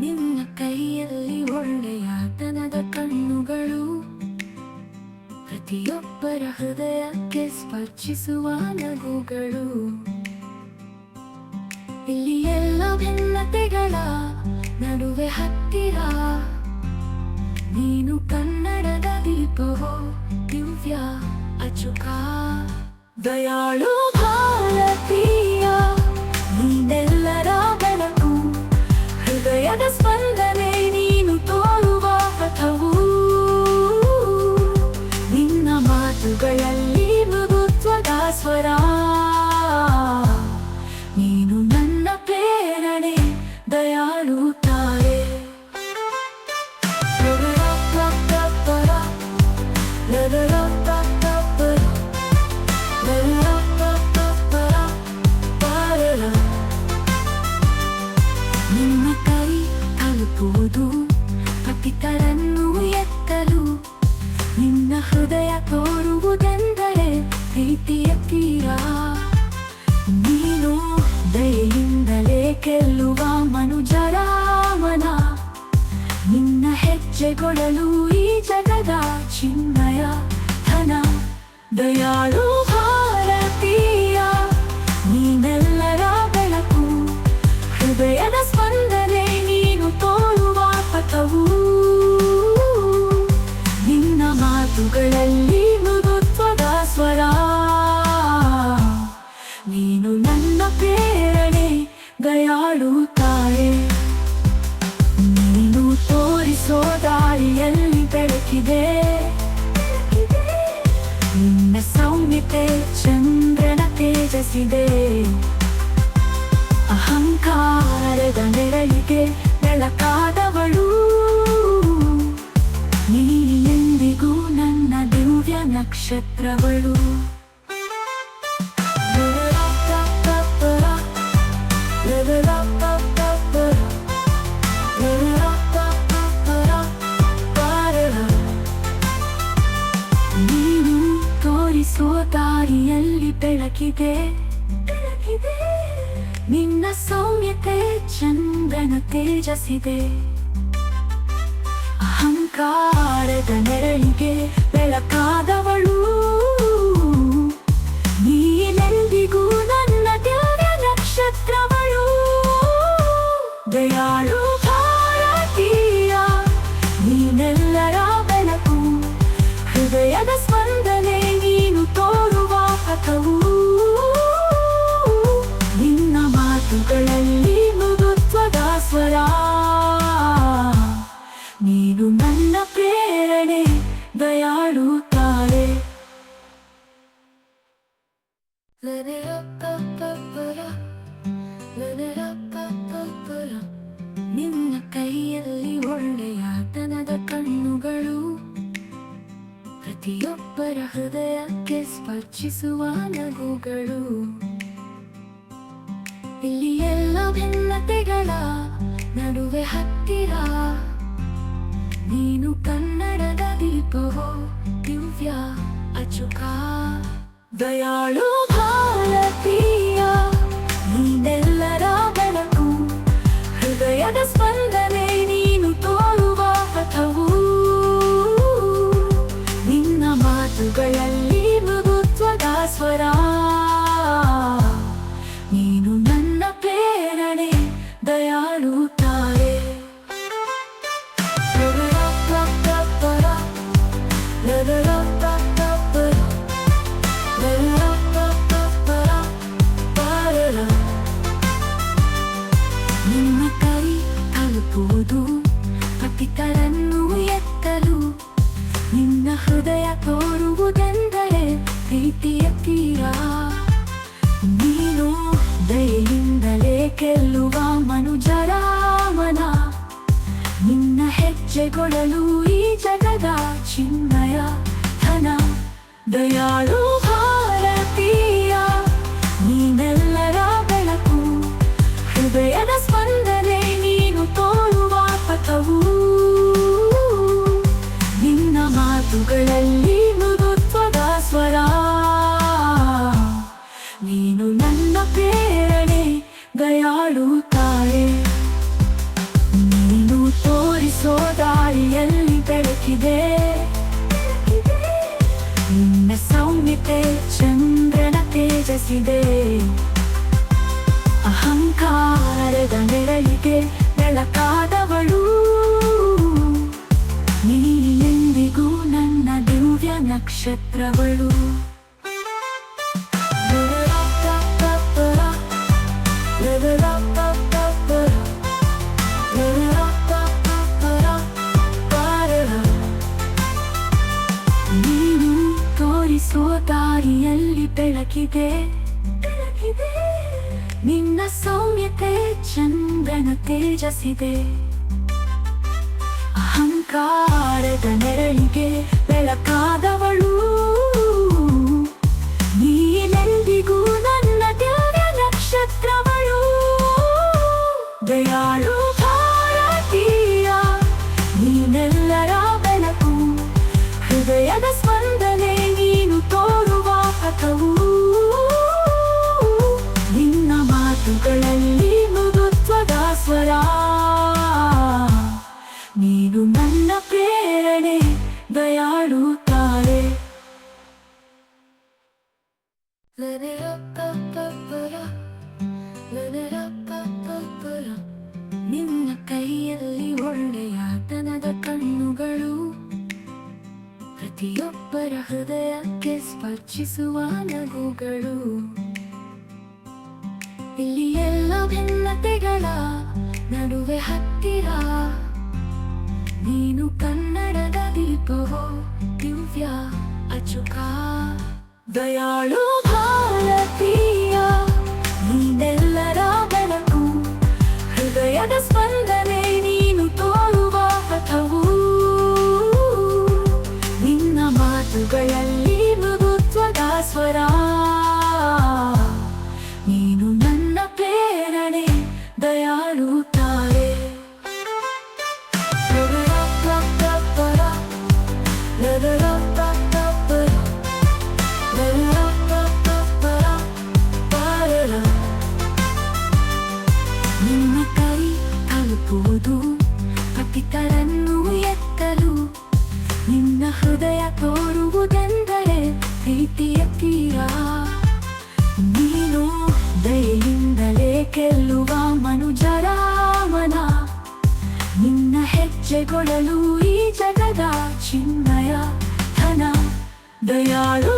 ನಿನ್ನ ಕೈಯಲ್ಲಿ ಒಳ್ಳೆಯತನದ ಕಣ್ಣುಗಳು. ಪ್ರತಿಯೊಬ್ಬರ ಹೃದಯಕ್ಕೆ ಸ್ಪರ್ಶಿಸುವ ನಗುಗಳು. ಇಲ್ಲಿ ಎಲ್ಲ ಭಿನ್ನತೆಗಳ ನಡುವೆ ಹತ್ತಿರ. ನೀನು ಕನ್ನಡದ ದೀಪವೋ ದಿವ್ಯ ಅಚುಕ. ದಯಾಳು ಭಾರತೀಯ ಹೆಜ್ಜೆಗೊಳಲು ಈ ಜಗದ ಚಿನ್ಮಯ ಧನ ದಯಾಳು ಬೆಳಕಾದವಳು ಎಂದಿಗೂ ನನ್ನ ದಿವ್ಯ ನಕ್ಷತ್ರವಳು. ನೀನು ತೋರಿಸುವ ದಾರಿಯಲ್ಲಿ ಬೆಳಕಿದೆ. ನಿನ್ನ ಸೌಮ್ಯತೆ ಚಂದ್ರನ ತೇಜಸಿದೆ ಅಹಂಕಾರದ ನೆರಳಿಗೆ ಬೆಳಕಾದವಳು. ನೀನೆಂದಿಗೂ ನನ್ನ ದಿವ್ಯ ನಕ್ಷತ್ರವಳು. ದಯಾಳು ನಿನ್ನ ಕೈಯಲ್ಲಿ ಒಳ್ಳೆಯತನದ ಕಣ್ಣುಗಳು. ಪ್ರತಿಯೊಬ್ಬರ ಹೃದಯಕ್ಕೆ ಸ್ಪರ್ಶಿಸುವ ನಗುಗಳು. ಇಲ್ಲಿ ಎಲ್ಲ ಭಿನ್ನತೆಗಳ ನಡುವೆ ಹತ್ತಿರ. ನೀನು ಕನ್ನಡದ ದೀಪವೋ ದಿವ್ಯ ಅಚುಕ. ದಯಾಳು ಹೃದಯದ ತಲುಪುವುದು ಪತಿತರನ್ನು ಎತ್ತಲು. ನಿನ್ನ ಹೃದಯ ತೋರುವುದೆಂದರೆ ಪ್ರೀತಿಯ ತೀರ. ನೀನು ದಯೆಯಿಂದಲೇ ಗೆಲ್ಲುವ ಮನುಜರಾಮನ. ನಿನ್ನ ಹೆಜ್ಜೆಗೊಳಲು ಈ ಜಗದ ಚಿನ್ನಯ ಧನ. ದಯಾಳು ಭಾರತೀಯ, ನೀನೆಲ್ಲರ ಬೆಳಕು, ಹೃದಯದ ತೇಜಸಿದೆ ಅಹಂಕಾರದ ನೆರಳಿಗೆ ನೆಳಕಾದವಳು ನೀ ಎಂದಿಗೂ ನನ್ನ ದಿವ್ಯ ನಕ್ಷತ್ರವಳು ಬೆಳಕಿದೆ ಬೆಳಕಿದೆ. ನಿನ್ನ ಸೌಮ್ಯತೆ ಚಂದ್ರನ ತೇಜಸಿದೆ ಅಹಂಕಾರದ ನೆರಳಿಗೆ ಬೆಳಕಾದವಳು. ನೀನೆಂದಿಗೂ ನನ್ನ ದಿವ್ಯ ನಕ್ಷತ್ರವಳು. ದಯಾಳು ಭಾರತೀಯ, ನೀನೆಲ್ಲರ ಬೆಳಕು. ಹೃದಯದ ಪ್ರತಿಯೊಬ್ಬರ ಹೃದಯಕ್ಕೆ ಸ್ಪರ್ಶಿಸುವ ನಗುಗಳು. ಇಲ್ಲಿ ಎಲ್ಲ ಭಿನ್ನತೆಗಳ ನಡುವೆ ಹತ್ತಿರ. ನೀನು ಕನ್ನಡದ ದೀಪವೋ ದಿವ್ಯ ಅಚುಕ. ದಯಾಳು ಭಾರತೀಯ ನಿಮ್ಮ ಕೈ ತಲುಪುವುದು ಪತಿತರನ್ನು ಎತ್ತಲು, ನಿನ್ನ ಹೃದಯ ತೋರುವುದೆಂದರೆ ಪ್ರೀತಿಯ ತೀರ? ನೀನು ದಯೆಯಿಂದಲೇ ಗೆಲ್ಲುವ ಮನುಜರ ನಿನ್ನ ಹೆಜ್ಜೆಗೊಳಲು ಈ ಜಗದ ಚಿನ್ಮಯ ಧನ ದಯಾಳು